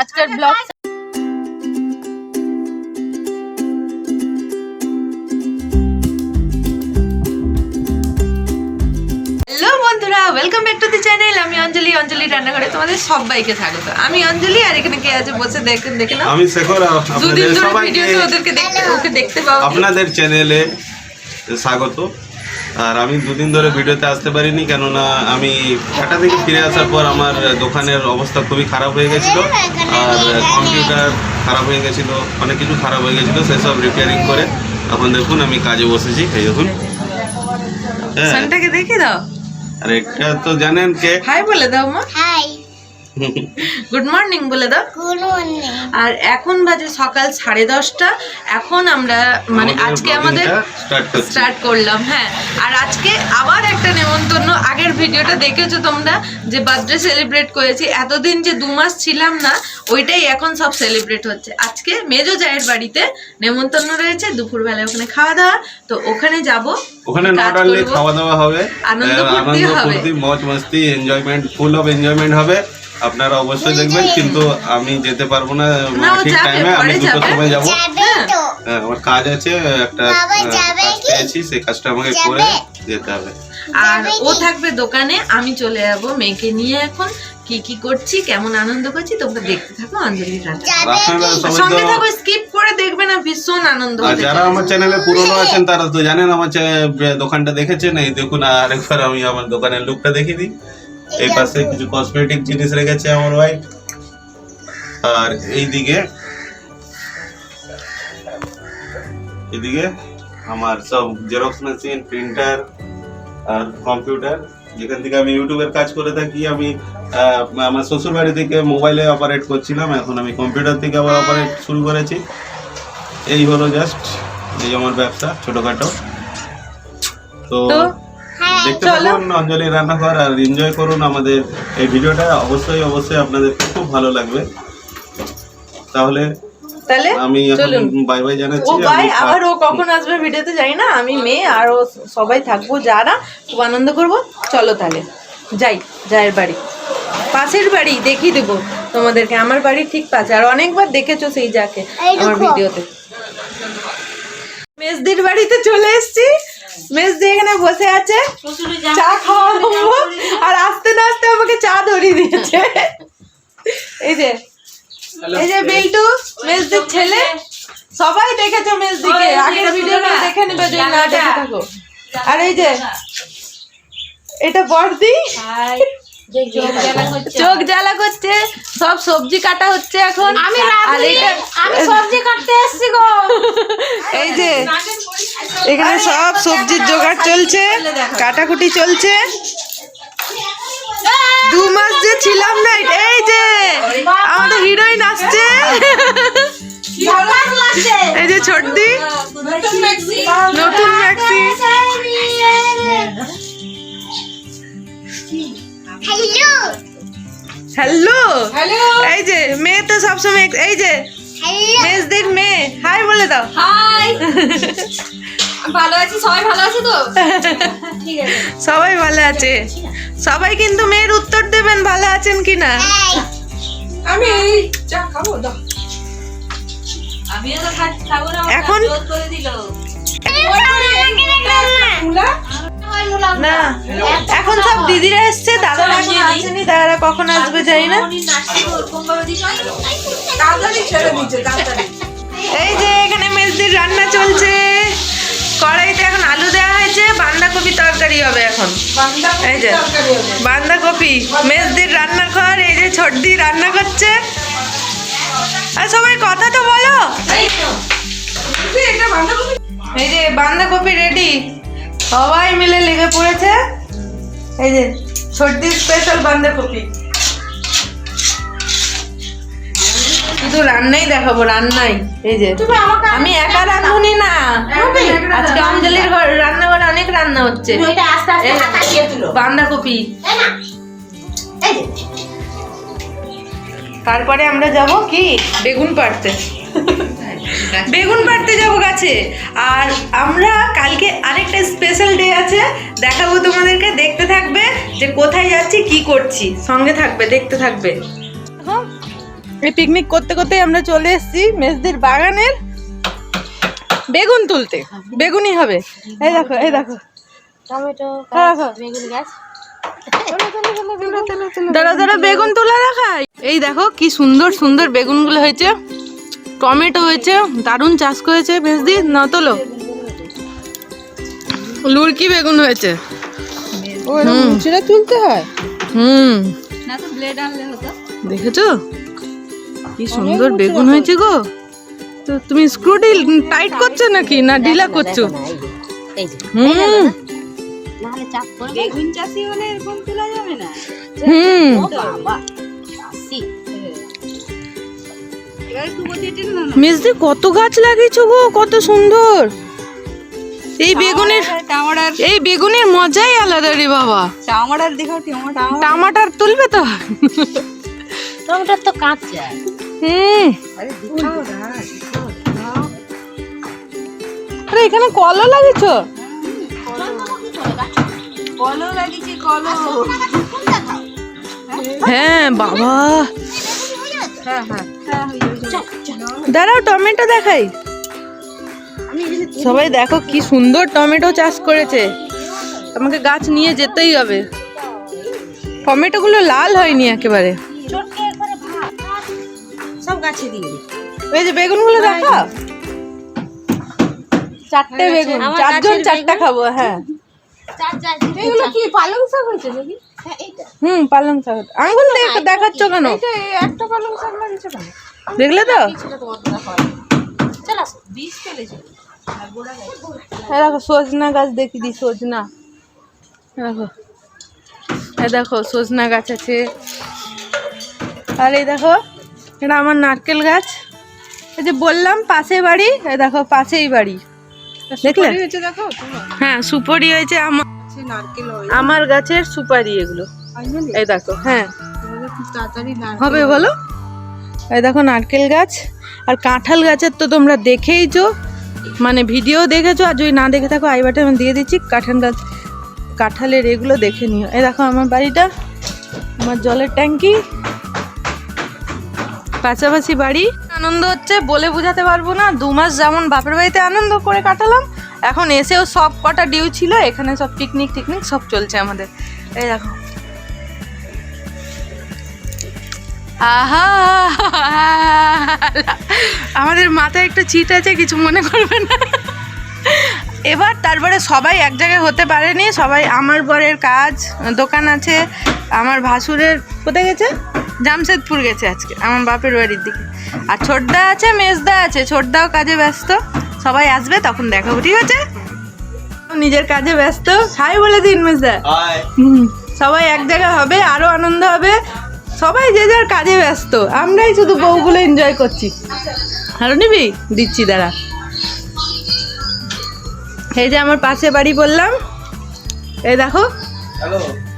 আজকের blog hello বন্ধুরা welcome back to the channel আমি অঞ্জলি অঞ্জলি রান্নাঘরে তোমাদের সবাইকে স্বাগত। আমি অঞ্জলি আর এখানে কে আছে বসে দেখেন দেখে নাও। আমি শেখর দুদিন আপনাদের ধরে ভিডিওতে ওদেরকে দেখতে ওকে দেখতে পাবো আপনাদের চ্যানেলে স্বাগত। আর আমি দুদিন ধরে ভিডিওতে আসতে পারিনি কেননা আমি ঢাকা থেকে ফিরে আসার পর আমার দোকানের অবস্থা খুবই খারাপ হয়ে গেছিল। আর কম্পিউটার খারাপ হয়ে গেছিল অনেক কিছু খারাপ হয়ে গেছিল সেসব রিপেয়ারিং করে এখন দেখুন আমি কাজে বসেছি এই দেখুন। হ্যাঁ। দেখে দাও। আর একটা তো জানেন কে? হাই বলে দাও মা। হাই। গুড মর্নিং বলে দাও। গুড মর্নিং আর এখন বাজে সকাল সাড়ে দশটা। এখন আমরা মানে আজকে আমাদের স্টার্ট করলাম হ্যাঁ। আর আজকে আবার একটা নেমন্তন্ন। আগের ভিডিওটা দেখেছ তোমরা? যে বার্থডে সেলিব্রেট করেছি। এতদিন যে দু মাস ছিলাম না ওইটাই এখন সব সেলিব্রেট হচ্ছে। আজকে মেজো জায়ের বাড়িতে নেমন্তন্ন রয়েছে। দুপুরবেলা ওখানে খাওয়া দাওয়া। তো ওখানে যাব ওখানে নট অনলি খাওয়া দাওয়া হবে। আনন্দ ফুর্তি আনন্দ হবে। মজ মস্তি এনজয়মেন্ট ফুল অফ এনজয়মেন্ট হবে। আপনারা অবশ্যই দেখবেন কিন্তু আমি যেতে পারব না না, ঠিক টাইমে আমি দুটোর যাবে। সময় যাব। যাবে আমার কাজ আছে একটা কাজ? পেয়েছি সেই কাজটা আমাকে করে যেতে হবে। আর ও থাকবে দোকানে আমি চলে যাব মেয়েকে নিয়ে এখন। কি কি করছি কেমন আনন্দ করছি তোমরা দেখতে থাকো অঞ্জলি সঙ্গে থাকো স্কিপ করে দেখবে না ভীষণ আনন্দ আর হবে যারা আমার চ্যানেলে পুরনো আছেন তারা তো জানেন আমার দোকানটা দেখেছেন এই দেখুন আর একবার আমি আমার দোকানের লুকটা দেখিয়ে দিই। এই পাশে কিছু কসমেটিক জিনিস রেখেছে আমার ওয়াইফ আর এইদিকে এদিকে আমার সব জেরক্স মেশিন প্রিন্টার আর কম্পিউটার যেখান থেকে আমি ইউটিউবের কাজ করে থাকি, আমি আমার শ্বশুর বাড়ি থেকে মোবাইলে অপারেট করছিলাম। এখন আমি কম্পিউটার থেকে আবার অপারেট শুরু করেছি। এই হলো জাস্ট এই আমার ব্যবসা, ছোটখাটো। তো তো দেখতে চলো। থাকুন অঞ্জলি রান্নাঘর আর এনজয় করুন আমাদের এই ভিডিওটা। অবশ্যই অবশ্যই আপনাদের খুব ভালো লাগবে। তাহলে তাহলে আমি বাই বাই ও জানাচ্ছি। ভাই আমি আবার ও কখন আসবে ভিডিওতে জানি না। আমি মেয়ে আর ও সবাই থাকব যারা। খুব আনন্দ করব। চলো তাহলে। যাই জায়ের বাড়ি। পাশের বাড়ি দেখিয়ে দেবো তোমাদেরকে। আমার বাড়ি ঠিক পাশে। আর অনেকবার দেখেছ সেই যাকে আমার ভিডিওতে। মেজদির বাড়িতে চলে এসেছি। মেজদি এখানে বসে আছে। চা খাওয়া দেবো আর আস্তে না আস্তে আমাকে চা ধরিয়ে দিয়েছে। এই যে এই যে বিল্টু মেজদির ছেলে। সবাই দেখেছ মেজদিকে। আগের ভিডিওটা দেখে নেবে যদি না দেখে থাকো। আর এই যে এটা বর্দি। চোখ জ্বালা করছে। সব সবজি কাটা হচ্ছে এখন। আমি আমি সবজি কাটতে এসেছি গো। এই যে এখানে সব সবজির জোগাড় চলছে কাটাকুটি চলছে। দু মাস যে ছিলাম না এই যে আমাদের হিরোইন আসছে। এই যে ছোটদি নতুন ম্যাক্সি হ্যালো হ্যালো এই যে মেয়ে তো সবসময় এই যে হ্যালো মেজদির মেয়ে। হাই বলে দাও। হাই ভালো আছি? সবাই ভালো আছে তো? ঠিক আছে। সবাই ভালো আছে। সবাই কিন্তু মেয়ের উত্তর দেবেন ভালো আছেন কিনা। আমি চা খাব দাও। আমিও তো খাব না এখন- এখন করে দিল। না এখন সব দিদিরা এসছে দাদারা এখন আসেনি দাদারা কখন আসবে জানি না এই যে এখানে মেজদির রান্না চলছে কড়াইতে এখন আলু দেওয়া হয়েছে বাঁধাকপি তরকারি হবে এখন এই যে বাঁধাকপি মেজদির রান্নাঘর এই যে ছোটদি রান্না করছে আর সবাই কথা তো বলো এটা বাঁধাকপি এই যে বাঁধাকপি রেডি সবাই মিলে লেগে পড়েছে। এই যে ছোটদি স্পেশাল বাঁধাকপি। শুধু রান্নাই দেখাবো রান্নাই। এই যে আমি একা রাঁধুনি না। আজকে অঞ্জলির ঘর রান্নাঘরে অনেক রান্না হচ্ছে। বাঁধাকপি। তারপরে আমরা যাব কি? বেগুন পাড়তে। বেগুন পাড়তে যাব গাছে। আর আমরা কালকে আরেকটা স্পেশাল ডে আছে দেখাবো তোমাদেরকে। দেখতে থাকবে যে কোথায় যাচ্ছি কি করছি। সঙ্গে থাকবে দেখতে থাকবে। এই পিকনিক করতে করতে আমরা চলে এসেছি মেজদির বাগানের বেগুন তুলতে। বেগুনই হবে। এই দেখো এই দেখো। টমেটো হ্যাঁ, হ্যাঁ। বেগুন গাছ। দাঁড়া দাঁড়া বেগুন তোলা রাখাই এই দেখো কি সুন্দর সুন্দর বেগুনগুলো হয়েছে। টমেটো হয়েছে দারুণ চাষ করেছে মেজদি না তোলো লুড়কি বেগুন হয়েছে। সেটা তুলতে হয়? হুম। না তো ব্লেড আনলে হতো। দেখেছ? কি সুন্দর বেগুন হয়েছে গো। তো তুমি স্ক্রুটি টাইট করছ নাকি? না ঢিলা করছ? হুম। নাহলে চাপ করবে বেগুন চাষি হলে এরকম তোলা যাবে না। হুম। মেজদি কত গাছ লাগিয়েছো গো কত সুন্দর। এই বেগুনের টামাটার। এই বেগুনের মজাই আলাদা রে বাবা। টামাটার দেখাও টামাটার। টামাটার তুলবে তো। টমেটোর তো কাঁচা। হুম। আরে এখানে কলা লাগিয়েছো? কলও লাগিয়েছি কলও। হ্যাঁ বাবা হ্যাঁ হ্যাঁ হয়ে যাবে দাঁড়াও টমেটো দেখাই। সবাই দেখো কি সুন্দর টমেটো চাষ করেছে। আমাকে গাছ নিয়ে যেতেই হবে। টমেটো গুলো লাল হয়নি একেবারে। সব গাছে দিয়ে দিই। যে বেগুনগুলো দেখা? চারটে বেগুন। চারজন চারটা খাব হ্যাঁ। এগুলো কি পালং শাক হয়েছে নাকি? হ্যাঁ হুম পালং শাক। আঙ্গুল দেখ- দেখাচ্ছ কেন? একটা পালং শাক লাগিয়েছে কেন? দেখলে তো দেখো সজনা গাছ দেখি দি সজনা। দেখো। দেখো সজনা গাছ আছে। আর এই দেখো এটা আমার নারকেল গাছ। এই যে বললাম পাশে বাড়ি। দেখো পাশেই বাড়ি। দেখলে? দেখো হ্যাঁ সুপরি হয়েছে আমার। আমার গাছের সুপারি এগুলো। এই দেখো হ্যাঁ। হবে বলো? এই দেখো নারকেল গাছ। আর কাঁঠাল গাছের তো তোমরা দেখেইছো। মানে ভিডিও দেখেছ আর যদি না দেখে থাকো আই আমি দিয়ে দিচ্ছি কাঁঠাল গাছ কাঁঠালের এগুলো দেখে নিও। এই দেখো আমার বাড়িটা আমার জলের ট্যাঙ্কি। পাশাপাশি বাড়ি। আনন্দ হচ্ছে বলে বোঝাতে পারব না। দু মাস যেমন বাপের বাড়িতে আনন্দ করে কাটালাম এখন এসেও সব কটা ডিউ ছিল, এখানে সব পিকনিক টিকনিক সব চলছে আমাদের। এই দেখো। আহা! আমাদের মাথায় একটা চিট আছে, কিছু মনে করবে না। এবার তারপরে সবাই এক জায়গায় হতে পারেনি, সবাই আমার বরের কাজ, দোকান আছে, আমার ভাসুরের, কোথায় গেছে? জামশেদপুর গেছে আজকে, আমার বাপের বাড়ির দিকে। আর ছোটদা আছে, মেজদা আছে, ছোটদাও কাজে ব্যস্ত। সবাই আসবে তখন দেখাবো ঠিক আছে? নিজের কাজে ব্যস্ত। হাই বলে দিন হুম, সবাই এক জায়গায় হবে আরও আনন্দ হবে। সবাই যে যার কাজে ব্যস্ত আমরাই শুধু বউগুলো এনজয় করছি। আরও নিবি? দিচ্ছি দাঁড়া। এই যে আমার পাশে বাড়ি বললাম। এই দেখো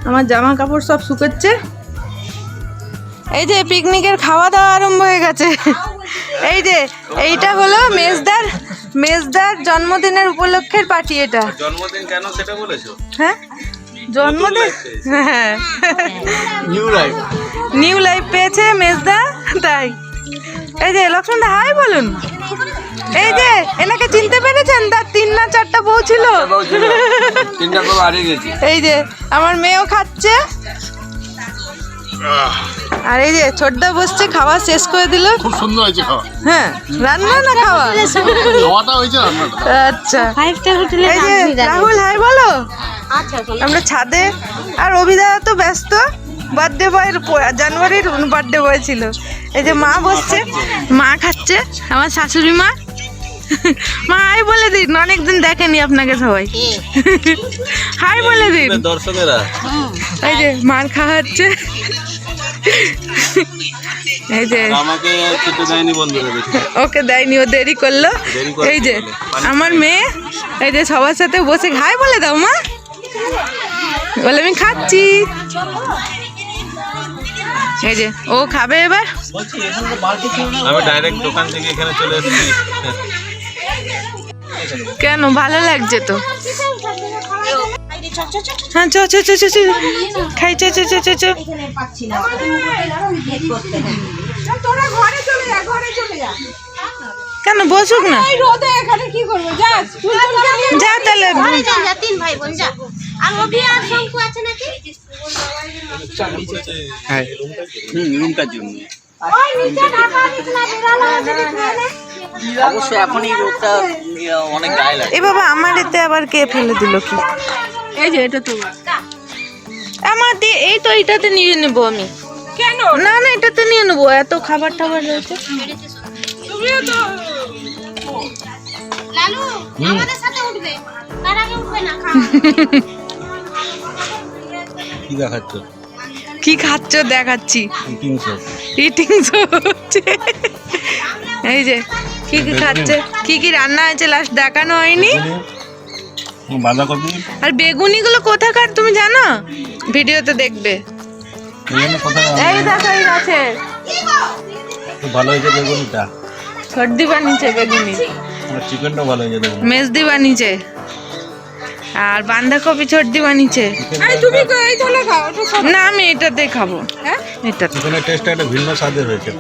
আমার জামা কাপড় সব শুকোচ্ছে। এই যে পিকনিকের খাওয়া দাওয়া আরম্ভ হয়ে গেছে। এই যে এইটা হলো মেজদার মেজদার জন্মদিনের উপলক্ষের পার্টি এটা। জন্মদিন কেন সেটা বলেছ? হ্যাঁ? জন্মদিন? হ্যাঁ। নিউ লাইফ নিউ লাইফ পেয়েছে মেজদা তাই। এই যে লক্ষ্মণ দা হাই বলুন। এই যে এনাকে চিনতে পেরেছেন? তার তিন না চারটা বউ ছিল। এই যে আমার মেয়েও খাচ্ছে। আর এই যে ছোটদা বসছে খাওয়া শেষ করে দিল। খুব সুন্দর হয়েছে খাওয়া। হ্যাঁ রান্না না খাওয়া? খাওয়াটা হয়েছে রান্নাটা। আচ্ছা। ফাইভ স্টার হোটেলে এই যে রাহুল হাই বলো। আচ্ছা আমরা ছাদে আর অভিদা তো ব্যস্ত। বার্থডে বয়ের জানুয়ারির বার্থডে বয় ছিল। এই যে মা বসছে মা খাচ্ছে আমার শাশুড়ি মা। মা হাই বলে দিন অনেকদিন দেখেনি আপনাকে সবাই। হাই বলে দিন। দর্শকেরা। এই যে মার খাওয়াচ্ছে এই যে। আমাকে খেতে দেয়নি বন্ধুরা ওকে দেয়নি ও দেরি করল। এই যে আমার মেয়ে এই যে সবার সাথে বসে খায় বলে দাও মা। বলে আমি খাচ্ছি। এই যে ও খাবে এবার। আমি ডাইরেক্ট দোকান থেকে এখানে চলে এসেছি। কেন? ভালো লাগছে তো। হ্যাঁ চ চ চ চ চ খাই চ চ কেন বসুক না। এই রোদে এখানে কি করব? যা তাহলে। ঘরে যা যা তিন ভাই বোন যা। আর অভি আর শঙ্কু আছে নাকি? হুম রুমটার জন্য। ওই নিচে ঢাকা বিছনা বেড়ালো আছে দেখলে অবশ্যই এখন এই রোগটা ইয়ে, অনেক গায়ে লাগে। এ বাবা আমার এতে আবার কে ফেলে দিল কি? এই যে এটা তোমার। আমার দিয়ে এই তো এইটাতে নিয়ে নেব আমি। কেন? না না এটাতে নিয়ে নেব। এত খাবার টাবার রয়েছে। তুমিও তো লালু আমাদের সাথে উঠবে। তার আগে উঠবে না। কি দেখাচ্ছ? কি খাচ্ছ? দেখাচ্ছি। ইটিং হচ্ছে। এই যে কি কি খাচ্ছে? কি কি রান্না হয়েছে? লাস্ট দেখানো হয়নি? বাঁধাকপি আর বেগুনিগুলো কোথাকার তুমি জানো? ভিডিওতে দেখবে। এই দেখো এই গাছে। ভালো হয়েছে বেগুনিটা। সর্দি বানিয়েছে বেগুনি। আর চিকেনটা ভালো হয়েছে মেজদি বানিয়েছে আর বাঁধাকপি ছর্দি বানিয়েছে তুমি এই চলে খাও না আমি এটাতে খাব। হ্যাঁ? এটা চিকেনের টেস্টটা একটা ভিন্ন স্বাদের হয়েছে।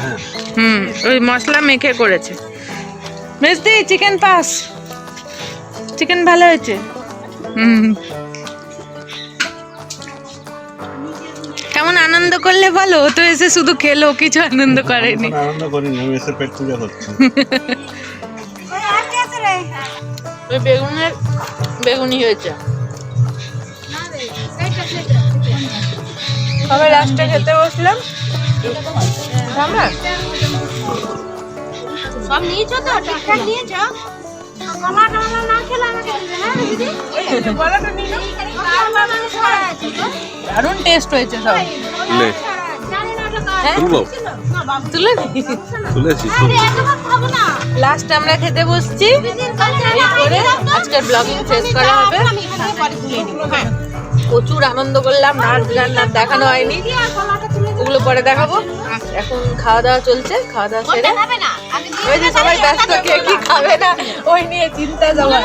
হ্যাঁ। হুম ওই মশলা মেখে করেছে। মেজদি চিকেন পাস। চিকেন ভালো হয়েছে? হুম। কেমন আনন্দ করলে বলো? তো এসে শুধু খেলো কিছু আনন্দ করেনি। আনন্দ করিনি আমি এসে পেট পূজা করছি। ওই বেগুনের বেগুনি হয়েছে। সবাই লাস্টে খেতে বসলাম। আমরা সব নিয়েছো তো? ঠিকঠাক নিয়েছো? দারুণ টেস্ট হয়েছে সব। লে। হ্যাঁ? তুলে তুলেছি। লাস্ট আমরা খেতে বসছি। করে আজকের ব্লগিং শেষ করা হবে। হ্যাঁ। প্রচুর আনন্দ করলাম নাচ গান নাচ দেখানো হয়নি। ওগুলো পরে দেখাবো। এখন খাওয়া দাওয়া চলছে খাওয়া দাওয়া সেরে। ওই যে সবাই ব্যস্ত কে কি খাবে না ওই নিয়ে চিন্তা সবাই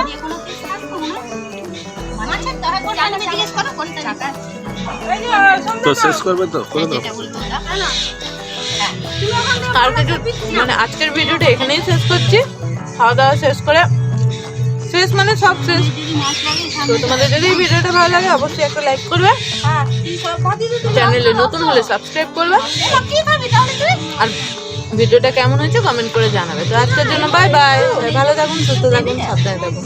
মাছের তরকারি কোনটা আনবে জিজ্ঞেস করো কোনটা নিতে এই যে সন্ধ্যা তো শেষ করবে তো? করে দাও। ওটা হ্যাঁ। আর কিছু মানে আজকের ভিডিওটা এখানেই শেষ করছি। খাওয়া দাওয়া শেষ করে শেষ মানে সব শেষ। তো তোমাদের যদি ভিডিওটা ভালো লাগে অবশ্যই একটা লাইক করবে। চ্যানেলে নতুন হলে সাবস্ক্রাইব করবে। আর ভিডিওটা কেমন হয়েছে কমেন্ট করে জানাবে। তো আজকের জন্য বাই বাই। ভালো থাকুন, সুস্থ থাকুন, সাবধানে থাকুন।